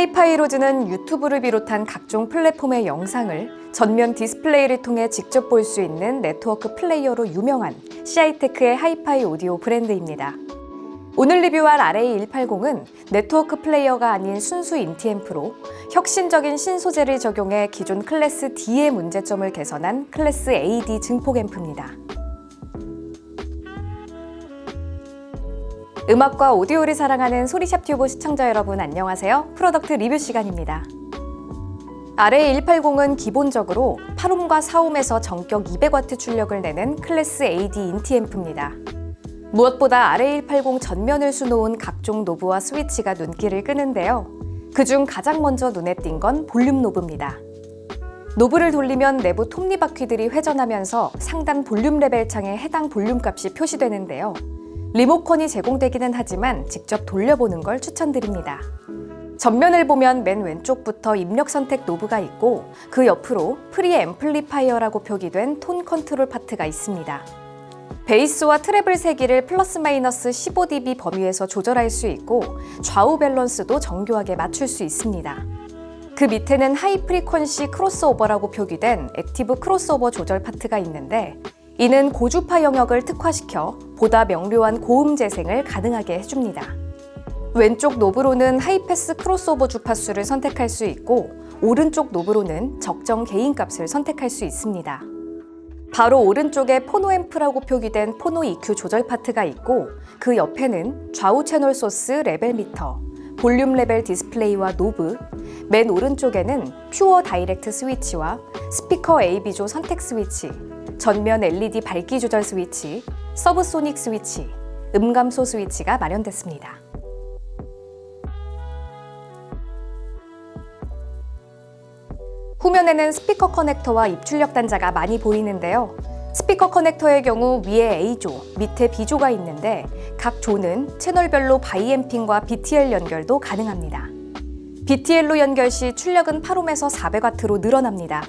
하이파이로즈는 유튜브를 비롯한 각종 플랫폼의 영상을 전면 디스플레이를 통해 직접 볼 수 있는 네트워크 플레이어로 유명한 CI테크의 하이파이 오디오 브랜드입니다. 오늘 리뷰할 RA180은 네트워크 플레이어가 아닌 순수 인티앰프로 혁신적인 신소재를 적용해 기존 클래스 D의 문제점을 개선한 클래스 AD 증폭 앰프입니다. 음악과 오디오를 사랑하는 소리샵 튜브 시청자 여러분 안녕하세요. 프로덕트 리뷰 시간입니다. RA180은 기본적으로 8옴과 4옴에서 전격 200W 출력을 내는 클래스 AD 인티앰프입니다. 무엇보다 RA180 전면을 수놓은 각종 노브와 스위치가 눈길을 끄는데요. 그중 가장 먼저 눈에 띈 건 볼륨 노브입니다. 노브를 돌리면 내부 톱니바퀴들이 회전하면서 상단 볼륨 레벨 창에 해당 볼륨 값이 표시되는데요. 리모컨이 제공되기는 하지만 직접 돌려보는 걸 추천드립니다. 전면을 보면 맨 왼쪽부터 입력 선택 노브가 있고 그 옆으로 프리 앰플리파이어라고 표기된 톤 컨트롤 파트가 있습니다. 베이스와 트래블 세기를 플러스 마이너스 15dB 범위에서 조절할 수 있고 좌우 밸런스도 정교하게 맞출 수 있습니다. 그 밑에는 하이 프리퀀시 크로스오버라고 표기된 액티브 크로스오버 조절 파트가 있는데 이는 고주파 영역을 특화시켜 보다 명료한 고음 재생을 가능하게 해줍니다. 왼쪽 노브로는 하이패스 크로스오버 주파수를 선택할 수 있고 오른쪽 노브로는 적정 개인 값을 선택할 수 있습니다. 바로 오른쪽에 포노 앰프라고 표기된 포노 EQ 조절 파트가 있고 그 옆에는 좌우 채널 소스 레벨 미터, 볼륨 레벨 디스플레이와 노브, 맨 오른쪽에는 퓨어 다이렉트 스위치와 스피커 AB조 선택 스위치, 전면 LED 밝기 조절 스위치, 서브소닉 스위치, 음감소 스위치가 마련됐습니다. 후면에는 스피커 커넥터와 입출력 단자가 많이 보이는데요. 스피커 커넥터의 경우 위에 A조, 밑에 B조가 있는데 각 조는 채널별로 바이앰핑과 BTL 연결도 가능합니다. BTL로 연결 시 출력은 8옴에서 400W로 늘어납니다.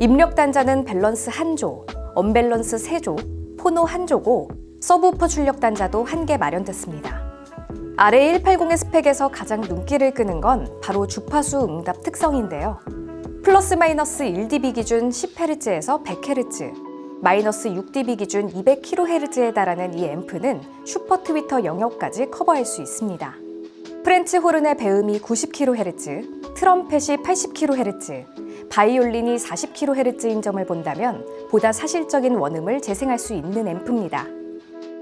입력 단자는 밸런스 1조, 언밸런스 3조, 포노 1조고 서브우퍼 출력 단자도 1개 마련됐습니다. RA180의 스펙에서 가장 눈길을 끄는 건 바로 주파수 응답 특성인데요. 플러스 마이너스 1dB 기준 10Hz에서 100Hz, 마이너스 6dB 기준 200kHz에 달하는 이 앰프는 슈퍼 트위터 영역까지 커버할 수 있습니다. 프렌치 호른의 배음이 90kHz, 트럼펫이 80kHz, 바이올린이 40kHz인 점을 본다면 보다 사실적인 원음을 재생할 수 있는 앰프입니다.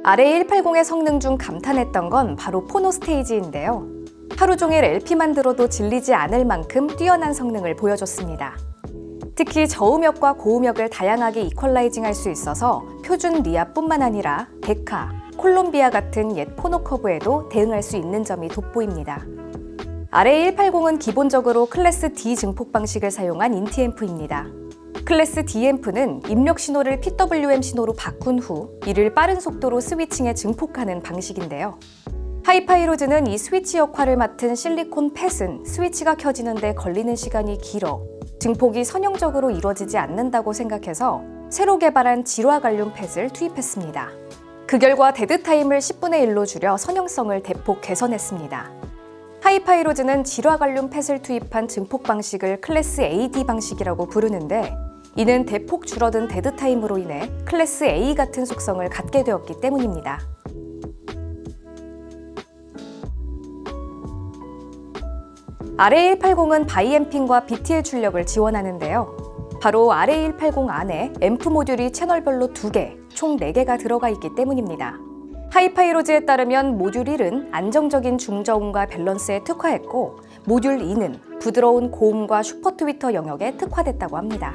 RA180의 성능 중 감탄했던 건 바로 포노 스테이지인데요. 하루 종일 LP만 들어도 질리지 않을 만큼 뛰어난 성능을 보여줬습니다. 특히 저음역과 고음역을 다양하게 이퀄라이징 할 수 있어서 표준 리아뿐만 아니라 데카, 콜롬비아 같은 옛 포노 커브에도 대응할 수 있는 점이 돋보입니다. RA180은 기본적으로 클래스 D 증폭 방식을 사용한 인티앰프입니다. 클래스 D앰프는 입력 신호를 PWM 신호로 바꾼 후 이를 빠른 속도로 스위칭에 증폭하는 방식인데요. 하이파이로즈는 이 스위치 역할을 맡은 실리콘 팻은 스위치가 켜지는데 걸리는 시간이 길어 증폭이 선형적으로 이루어지지 않는다고 생각해서 새로 개발한 질화 관련 팻을 투입했습니다. 그 결과 데드타임을 10분의 1로 줄여 선형성을 대폭 개선했습니다. 하이파이로즈는 질화 관륨 팻을 투입한 증폭 방식을 클래스 AD 방식이라고 부르는데 이는 대폭 줄어든 데드타임으로 인해 클래스 A 같은 속성을 갖게 되었기 때문입니다. RA180은 바이앰핑과 BTL 출력을 지원하는데요. 바로 RA180 안에 앰프 모듈이 채널별로 2개, 총 4개가 들어가 있기 때문입니다. 하이파이로즈에 따르면 모듈 1은 안정적인 중저음과 밸런스에 특화했고 모듈 2는 부드러운 고음과 슈퍼 트위터 영역에 특화됐다고 합니다.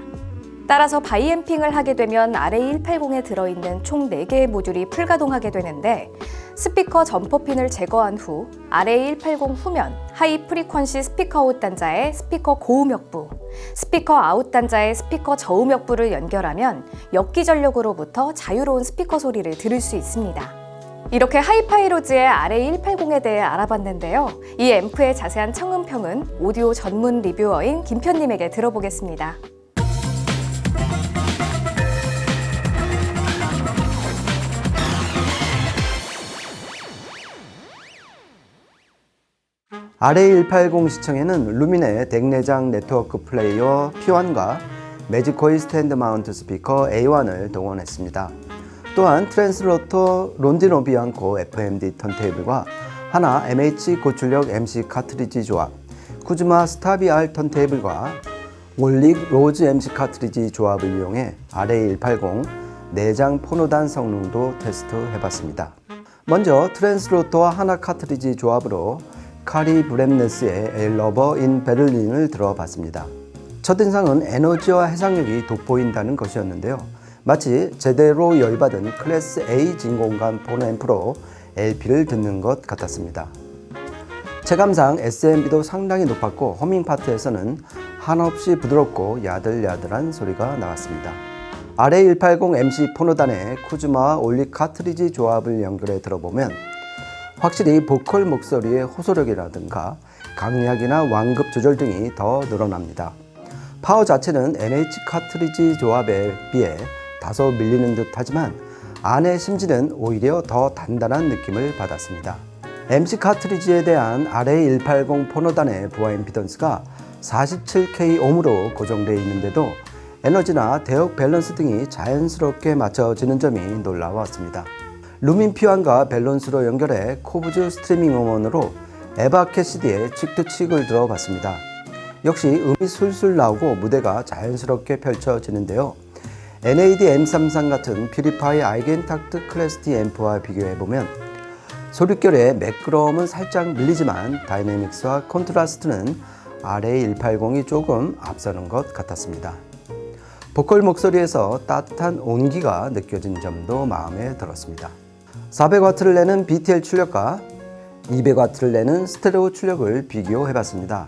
따라서 바이앰핑을 하게 되면 RA180에 들어있는 총 4개의 모듈이 풀가동하게 되는데 스피커 점퍼핀을 제거한 후 RA180 후면 하이 프리퀀시 스피커 아웃 단자에 스피커 고음역부, 스피커 아웃 단자에 스피커 저음역부를 연결하면 역기 전력으로부터 자유로운 스피커 소리를 들을 수 있습니다. 이렇게 하이파이로즈의 RA180에 대해 알아봤는데요. 이 앰프의 자세한 청음평은 오디오 전문 리뷰어인 김편님에게 들어보겠습니다. RA180 시청에는 루민의 덱내장 네트워크 플레이어 P1과 매지코이 스탠드 마운트 스피커 A1을 동원했습니다. 또한 트랜스로터 론디노 비앙코 FMD 턴테이블과 하나 MH 고출력 MC 카트리지 조합, 쿠즈마 스타비 R 턴테이블과 올릭 로즈 MC 카트리지 조합을 이용해 RA180 내장 포노단 성능도 테스트해봤습니다. 먼저 트랜스로터와 하나 카트리지 조합으로 카리 브렘네스의 엘러버 인 베를린을 들어봤습니다. 첫인상은 에너지와 해상력이 돋보인다는 것이었는데요. 마치 제대로 열받은 클래스 A 진공관 폰 앰프로 LP를 듣는 것 같았습니다. 체감상 SMB도 상당히 높았고 허밍 파트에서는 한없이 부드럽고 야들야들한 소리가 나왔습니다. RA180 MC 포노단의 쿠즈마와 올리 카트리지 조합을 연결해 들어보면 확실히 보컬 목소리의 호소력이라든가 강약이나 완급 조절 등이 더 늘어납니다. 파워 자체는 NH 카트리지 조합에 비해 다소 밀리는 듯 하지만 안의 심지는 오히려 더 단단한 느낌을 받았습니다. MC 카트리지에 대한 RA180 포노단의 부하 임피던스가 47K 옴으로 고정되어 있는데도 에너지나 대역 밸런스 등이 자연스럽게 맞춰지는 점이 놀라웠습니다. 루민 P1과 밸런스로 연결해 코브즈 스트리밍 음원으로 에바 캐시디의 칙투칙을 들어봤습니다. 역시 음이 술술 나오고 무대가 자연스럽게 펼쳐지는데요. NAD M33 같은 퓨리파이 아이겐탁트 클래스티 앰프와 비교해보면 소리결의 매끄러움은 살짝 밀리지만 다이내믹스와 콘트라스트는 RA180이 조금 앞서는 것 같았습니다. 보컬 목소리에서 따뜻한 온기가 느껴진 점도 마음에 들었습니다. 400W를 내는 BTL 출력과 200W를 내는 스테레오 출력을 비교해 봤습니다.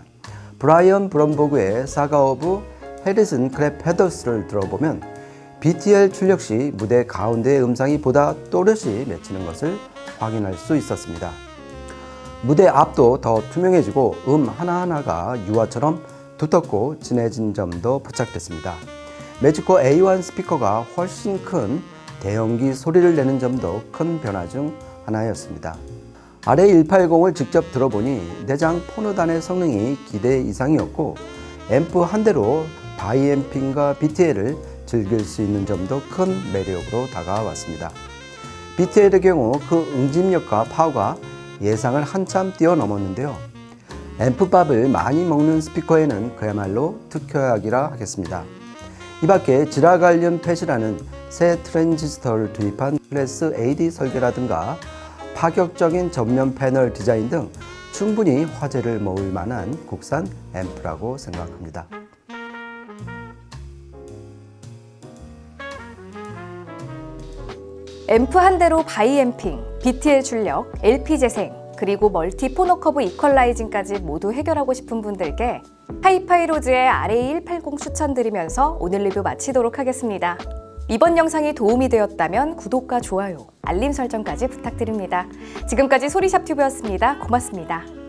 브라이언 브럼보그의 사가 오브 해리슨 크랩 헤더스를 들어보면 BTL 출력 시 무대 가운데의 음상이 보다 또렷이 맺히는 것을 확인할 수 있었습니다. 무대 앞도 더 투명해지고 음 하나하나가 유화처럼 두텁고 진해진 점도 포착됐습니다. 매지코 A1 스피커가 훨씬 큰 대형기 소리를 내는 점도 큰 변화 중 하나였습니다. RA180을 직접 들어보니 내장 포노단의 성능이 기대 이상이었고 앰프 한 대로 바이앰핑과 BTL을 즐길 수 있는 점도 큰 매력으로 다가왔습니다. BTL의 경우 그 응집력과 파워가 예상을 한참 뛰어넘었는데요. 앰프밥을 많이 먹는 스피커에는 그야말로 특효약이라 하겠습니다. 이 밖에 지라갈륨 팻이라는 새 트랜지스터를 투입한 클래스 AD 설계라든가 파격적인 전면 패널 디자인 등 충분히 화제를 모을 만한 국산 앰프라고 생각합니다. 앰프 한 대로 바이 앰핑, BTL 출력, LP 재생, 그리고 멀티 포노커브 이퀄라이징까지 모두 해결하고 싶은 분들께 하이파이로즈의 RA180 추천드리면서 오늘 리뷰 마치도록 하겠습니다. 이번 영상이 도움이 되었다면 구독과 좋아요, 알림 설정까지 부탁드립니다. 지금까지 소리샵 튜브였습니다. 고맙습니다.